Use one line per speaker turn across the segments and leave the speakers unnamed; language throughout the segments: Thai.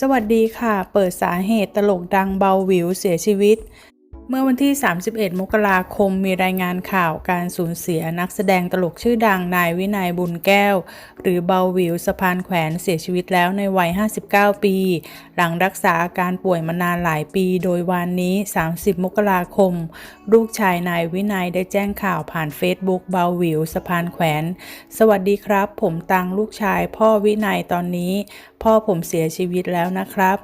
สวัสดีค่ะ เปิดสาเหตุตลกดังเบาหวิวเสียชีวิต มื่อวันที่ 31 มกราคมมีรายงานข่าวการสูญเสียนักแสดงตลกชื่อดังนายวินัยบุญแก้ว หรือเบาวิวสะพานแขวนเสียชีวิตแล้วในวัย 59 ปี หลังรักษาอาการป่วยมานานหลายปี โดยวันนี้ 30 มกราคม ลูกชายนายวินัยได้แจ้งข่าวผ่านเฟซบุ๊กเบาวิวสะพานแขวน สวัสดีครับ ผมตังลูกชาย พ่อวินัยตอนนี้ พ่อผมเสียชีวิตแล้วนะครับ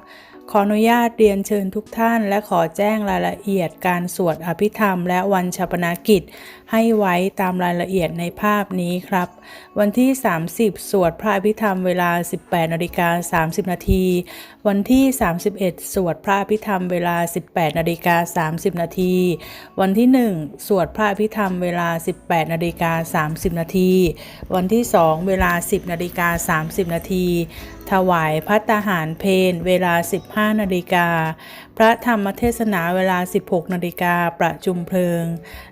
ขออนุญาตเรียนเชิญทุกท่าน และขอแจ้งรายละเอียดการสวดอภิธรรม และวันชาปนกิจ ให้ไว้ตามรายละเอียดในภาพนี้ครับ วันที่ 30 สวดพระอภิธรรมเวลา 18นาฬิกา30 นาที วันที่ 31 สวดพระอภิธรรมเวลา 18นาฬิกา30 นาที วันที่ 1 สวดพระอภิธรรมเวลา 18นาฬิกา30 นาที วันที่ 2 เวลา 10นาฬิกา30 นาที ถวายพัตตาหารเพนเวลา 15 นาฬิกา พระธรรมเทศนาเวลา 16 นาฬิกาประชุมเพลิง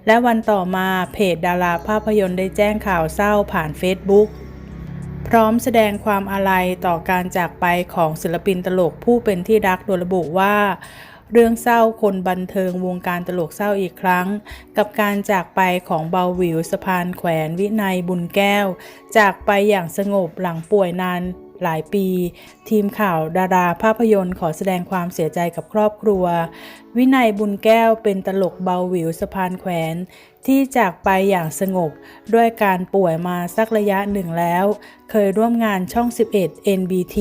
และวันต่อมาเพจดาราภาพยนตร์ได้แจ้งข่าวเศร้าผ่านเฟซบุ๊กพร้อมแสดงความอาลัยต่อการจากไปของศิลปินตลกผู้เป็นที่รักโดยระบุว่า เรื่องเศร้าคนบันเทิงวงการตลกเศร้าอีกครั้ง กับการจากไปของเบาวิวสะพานแขวนวินัยบุญแก้ว จากไปอย่างสงบหลังป่วยนาน หลายปี ทีมข่าวดาราภาพยนตร์ขอแสดงความเสียใจกับครอบครัว วินัยบุญแก้วเป็นตลกเบาหวิวสะพานแขวน ที่จากไปอย่างสงบ ด้วยการป่วยมาสักระยะหนึ่งแล้ว เคยร่วมงานช่อง 11 NBT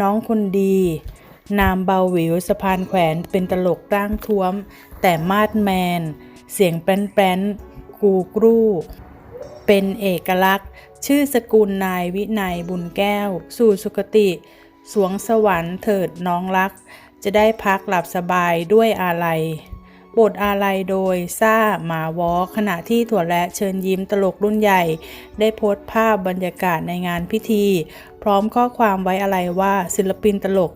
น้องคนดี นามเบาหวิวสะพานแขวนเป็นตลกร่างท้วม แต่มาดแมน เสียงแป้นๆกูกรูเป็นเอกลักษณ์ ชื่อสกุลนายวินัยบุญแก้ว สู่สุคติ สวงสวรรค์เถิดน้องรัก จะได้พักหลับสบายด้วยอาลัยบทอาลัยโดยซ่าหมาวอขณะที่ถั่วและเชิญยิ้มตลกรุ่นใหญ่ ได้โพสต์ภาพบรรยากาศในงานพิธี พร้อมข้อความไว้อาลัยว่าศิลปินตลก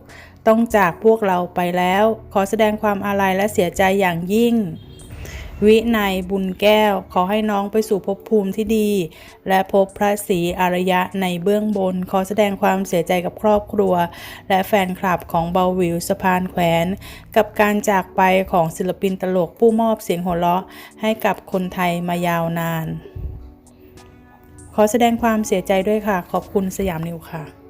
ต้องจากพวกเราไปแล้ว ขอแสดงความอาลัยและเสียใจอย่างยิ่ง วินัยบุญแก้ว ขอให้น้องไปสู่ภพภูมิที่ดี และพบพระศรีอารยะในเบื้องบน ขอแสดงความเสียใจกับครอบครัว และแฟนคลับของเบาวิวสะพานแขวน กับการจากไปของศิลปินตลกผู้มอบเสียงหัวเราะ ให้กับคนไทยมายาวนาน ขอแสดงความเสียใจด้วยค่ะ ขอบคุณสยามนิวค่ะ